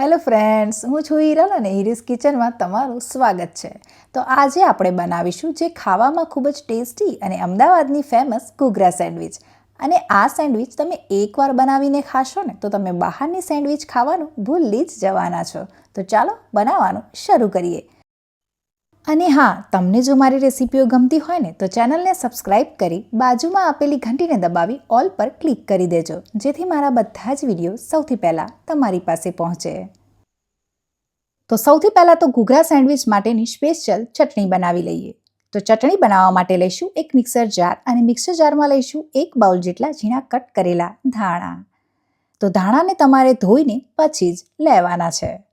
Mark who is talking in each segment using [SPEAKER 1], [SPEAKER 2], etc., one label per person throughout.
[SPEAKER 1] Hello friends, હું છું હિરલ અને હિરીસ કિચનમાં તમારું સ્વાગત છે. તો આજે આપણે બનાવીશું જે ખાવામાં ખૂબ જ ટેસ્ટી અને અમદાવાદની ફેમસ ઘૂઘરા સેન્ડવિચ. અને આ સેન્ડવિચ તમે એકવાર બનાવીને ખાશો ને, તો તમે બહારની સેન્ડવિચ ખાવાનું ભૂલી જ જવાના છો. તો ચાલો બનાવવાનું શરૂ કરીએ. અને હા, તમને જો મારી રેસીપીઓ ગમતી હોય ને, તો ચેનલને સબસ્ક્રાઇબ કરી બાજુમાં આપેલી ઘંટીને દબાવી ઓલ પર ક્લિક કરી દેજો, જેથી મારા બધા જ વીડિયો સૌથી પહેલાં તમારી પાસે પહોંચે. તો સૌથી પહેલાં તો ઘૂઘરા સેન્ડવિચ માટેની સ્પેશિયલ ચટણી બનાવી લઈએ. તો ચટણી બનાવવા માટે લઈશું એક મિક્સર જાર અને મિક્સર જારમાં લઈશું એક બાઉલ જેટલા ઝીણા કટ કરેલા ધાણા. તો ધાણાને તમારે ધોઈને પછી જ લેવાના છે.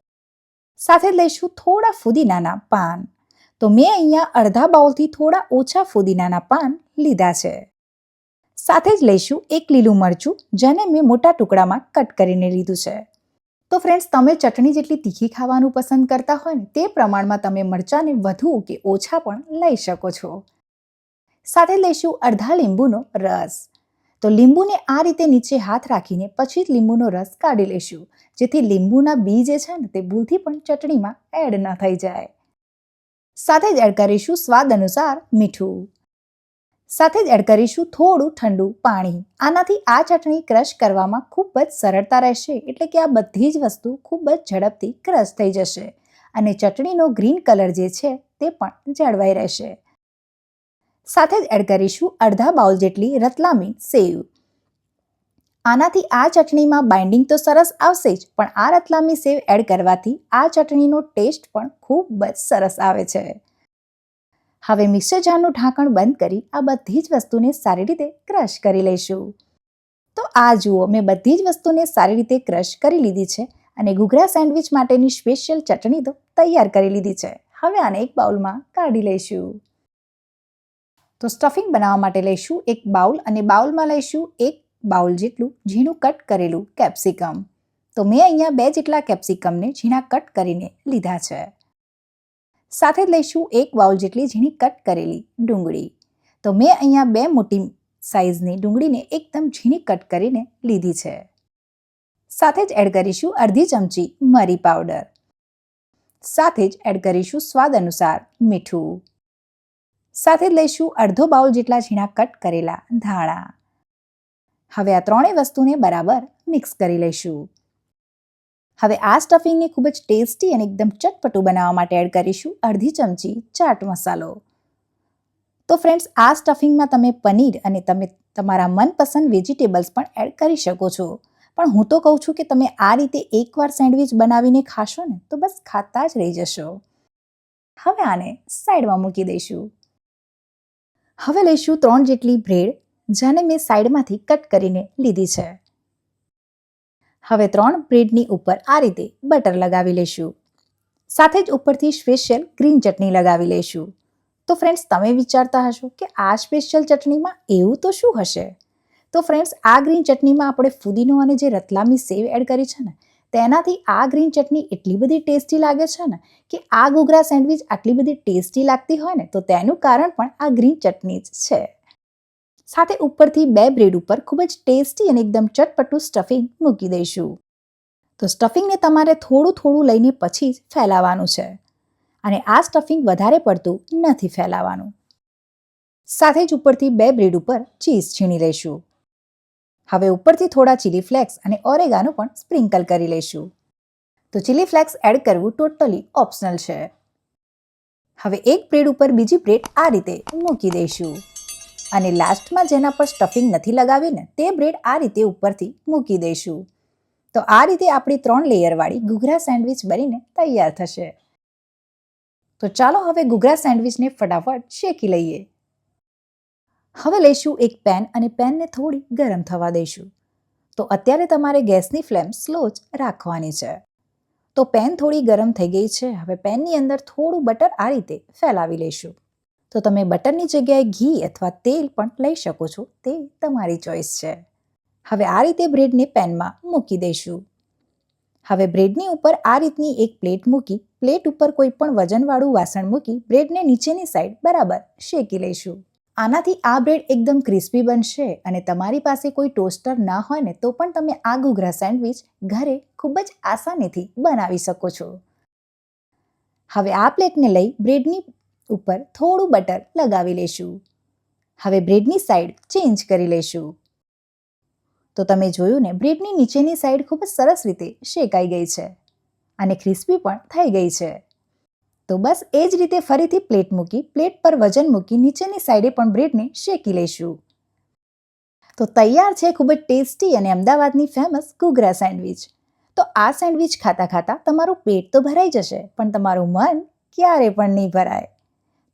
[SPEAKER 1] સાથે લઈશું થોડા ફુદીનાના પાન. તો મેં અહીંયા અડધા બાઉલથી થોડા ઓછા ફુદીનાના પાન લીધા છે. સાથે જ લઈશું એક લીલું મરચું, જેને મેં મોટા ટુકડામાં કટ કરીને લીધું છે. તો ફ્રેન્ડ્સ તમે ચટણી જેટલી તીખી ખાવાનું પસંદ કરતા હોય ને, તે પ્રમાણમાં તમે મરચાંને વધુ કે ઓછા પણ લઈ શકો છો. સાથે લઈશું અડધા લીંબુનો રસ. તો લીંબુને આ રીતે નીચે હાથ રાખીને પછી જ લીંબુનો રસ કાઢી લઈશું, જેથી લીંબુના બી જે છે ને, તે ભૂલથી પણ ચટણીમાં એડ ન થઈ જાય. સાથે જ એડ કરીશું સ્વાદ અનુસાર મીઠું. સાથે જ એડ કરીશું થોડું ઠંડુ પાણી. આનાથી આ ચટણી ક્રશ કરવામાં ખૂબ જ સરળતા રહેશે, એટલે કે આ બધી જ વસ્તુ ખૂબ જ ઝડપથી ક્રશ થઈ જશે અને ચટણીનો ગ્રીન કલર જે છે તે પણ જળવાઈ રહેશે. સાથે જ એડ કરીશું અડધા બાઉલ જેટલી રતલામી સેવ. આનાથી આ ચટણીમાં બાઇન્ડિંગ તો સરસ આવશે જ, પણ આ રતલામી સેવ એડ કરવાથી આ ચટણીનો ટેસ્ટ પણ ખૂબ જ સરસ આવે છે. હવે મિક્સર જારનું ઢાંકણ બંધ કરી આ બધી જ વસ્તુને સારી રીતે ક્રશ કરી લઈશું. તો આ જુઓ, મેં બધી જ વસ્તુને સારી રીતે ક્રશ કરી લીધી છે અને ઘૂઘરા સેન્ડવિચ માટેની સ્પેશિયલ ચટણી તો તૈયાર કરી લીધી છે. હવે આને એક બાઉલમાં કાઢી લઈશું. તો સ્ટફિંગ બનાવવા માટે લઈશું એક બાઉલ અને બાઉલમાં લઈશું એક બાઉલ જેટલું ઝીણું કટ કરેલું કેપ્સિકમ. તો મેં અહીંયા બે જેટલા કેપ્સિકમને ઝીણા કટ કરીને લીધા છે. સાથે જ લઈશું એક બાઉલ જેટલી ઝીણી કટ કરેલી ડુંગળી. તો મેં અહીંયા બે મોટી સાઇઝની ડુંગળીને એકદમ ઝીણી કટ કરીને લીધી છે. સાથે જ એડ કરીશું અડધી ચમચી મરી પાવડર. સાથે જ એડ કરીશું સ્વાદ અનુસાર મીઠું. સાથે જ લઈશું અડધો બાઉલ જેટલા ઝીણા કટ કરેલા ધાણા. હવે આ ત્રણેય વસ્તુને બરાબર મિક્સ કરી લઈશું. હવે આ સ્ટફિંગને ખૂબ જ ટેસ્ટી અને એકદમ ચટપટું બનાવવા માટે એડ કરીશું અડધી ચમચી ચાટ મસાલો. તો ફ્રેન્ડ્સ આ સ્ટફિંગમાં તમે પનીર અને તમે તમારા મનપસંદ વેજીટેબલ્સ પણ એડ કરી શકો છો. પણ હું તો કહું છું કે તમે આ રીતે એકવાર સેન્ડવિચ બનાવીને ખાશો ને, તો બસ ખાતા જ રહી જશો. હવે આને સાઈડમાં મૂકી દઈશું. હવે લઈશું ત્રણ જેટલી બ્રેડ જેને મેં સાઈડમાંથી કટ કરીને લીધી છે. હવે ત્રણ બ્રેડની ઉપર આ રીતે બટર લગાવી લઈશું સાથે જ ઉપરથી સ્પેશિયલ ગ્રીન ચટણી લગાવી લઈશું તો ફ્રેન્ડ્સ, તમે વિચારતા હશો કે આ સ્પેશિયલ ચટણીમાં એવું તો શું હશે? તો ફ્રેન્ડ્સ, આ ગ્રીન ચટણીમાં આપણે ફુદીનો અને જે રતલામી સેવ એડ કરી છે ને, તેનાથી આ ગ્રીન ચટણી એટલી બધી ટેસ્ટી લાગે છે ને કે આ ઘૂઘરા સેન્ડવિચ આટલી બધી ટેસ્ટી લાગતી હોય ને, તો તેનું કારણ પણ આ ગ્રીન ચટણી જ છે. સાથે ઉપરથી બે બ્રેડ ઉપર ખૂબ જ ટેસ્ટી અને એકદમ ચટપટું સ્ટફિંગ મૂકી દઈશું. તો સ્ટફિંગને તમારે થોડું થોડું લઈને પછી જ ફેલાવાનું છે. અને આ સ્ટફિંગ વધારે પડતું નથી ફેલાવાનું સાથે જ ઉપરથી બે બ્રેડ ઉપર ચીઝ છીણી લઈશું. હવે ઉપરથી થોડા ચીલી ફ્લેક્સ અને ઓરેગાનો પણ સ્પ્રિંકલ કરી લઈશું. તો ચીલી ફ્લેક્સ એડ કરવું ટોટલી ઓપ્શનલ છે. હવે એક બ્રેડ ઉપર બીજી બ્રેડ આ રીતે મૂકી દઈશું. અને લાસ્ટમાં જેના પર સ્ટફિંગ નથી લગાવીને તે બ્રેડ આ રીતે ઉપરથી મૂકી દઈશું. તો આ રીતે આપણી ત્રણ લેયરવાળી ઘૂઘરા સેન્ડવિચ બનીને તૈયાર થશે. તો ચાલો હવે ઘૂઘરા સેન્ડવિચને ફટાફટ શેકી લઈએ. હવે લઈશું એક પેન અને પેનને થોડી ગરમ થવા દઈશું. તો અત્યારે તમારે ગેસની ફ્લેમ સ્લો જ રાખવાની છે. તો પેન થોડી ગરમ થઈ ગઈ છે. હવે પેનની અંદર થોડું બટર આ રીતે ફેલાવી લઈશું. તો તમે બટરની જગ્યાએ ઘી અથવા તેલ પણ લઈ શકો છો. તે તમારી ચોઈસ છે. હવે આ રીતે બ્રેડને પેનમાં મૂકી દઈશું. હવે બ્રેડની ઉપર આ રીતની એક પ્લેટ મૂકી, પ્લેટ ઉપર કોઈ પણ વજનવાળું વાસણ મૂકી, બ્રેડને નીચેની સાઈડ બરાબર શેકી લઈશું. આનાથી આ બ્રેડ એકદમ ક્રિસ્પી બનશે અને તમારી પાસે કોઈ ટોસ્ટર ના હોય ને તો પણ તમે આ ઘૂઘરા સેન્ડવિચ ઘરે ખૂબ જ આસાનીથી બનાવી શકો છો. હવે આ પ્લેટને લઈ બ્રેડની ઉપર થોડું બટર લગાવી લેશું. હવે બ્રેડની સાઈડ ચેન્જ કરી લઈશું તો તમે જોયું ને, બ્રેડની નીચેની સાઈડ ખૂબ જ સરસ રીતે શેકાઈ ગઈ છે અને ક્રિસ્પી પણ થઈ ગઈ છે. તો બસ એ જ રીતે ફરીથી પ્લેટ મૂકી, પ્લેટ પર વજન મૂકી નીચેની સાઈડે પણ બ્રેડને શેકી લઈશું તો તૈયાર છે ખૂબ જ ટેસ્ટી અને અમદાવાદની ફેમસ ઘૂઘરા સેન્ડવિચ. તો આ સેન્ડવિચ ખાતા ખાતા તમારું પેટ તો ભરાઈ જશે, પણ તમારું મન ક્યારે પણ નહીં ભરાય.